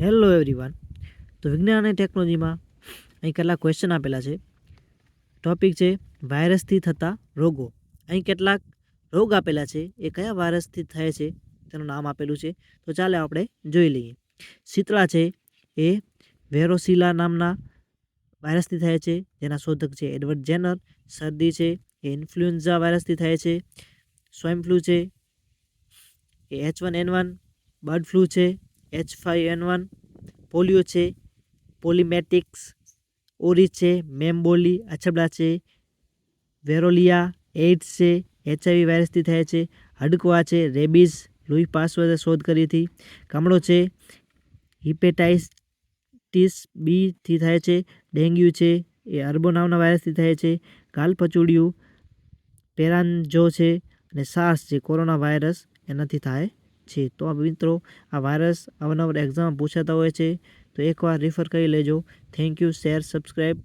Hello everyone તો વિજ્ઞાન અને ટેકનોલોજીમાં અહીં કેટલાક ક્વેશ્ચન આપેલા છે. ટોપિક છે, વાયરસથી થતા રોગો. અહીં કેટલાક રોગ આપેલા છે, એ કયા વાયરસથી થાય છે, તેનું નામ આપેલું છે. તો ચાલે આપણે જોઈ લઈએ. શીતળા છે, એ વેરોસિલા નામના વાયરસથી થાય છે. જેના શોધક છે, એડવર્ડ જેનર. શરદી છે, એ ઇન્ફ્લુએન્ઝા વાયરસથી થાય છે. સ્વાઇન ફ્લૂ છે, એ H one N one. Bird flu છે H five N one polio છે પોલીમેટિક્સ ઓરી છે મેમ્બોલી અછબડા છે વેરોલિયા એઇડ્સ છે એચઆઈવી વાયરસથી થાય છે, હડકવા છે રેબીઝ લુઈ પાસવર્ડે શોધ કરી હતી, કમળો છે હિપેટાઇટિસ બીથી થાય છે, ડેન્ગ્યુ છે, એ અર્બો નામના વાયરસથી થાય છે ગાલપચુડિયું પેરાન્જો છે અને સાર્સ જે કોરોના વાયરસ એનાથી થાય છે. તો આ મિત્રો, આ વાયરસ અવનવર એક્ઝામ પૂછાતા હોય છે. તો એકવાર રિફર કરી લેજો. Thank you share subscribe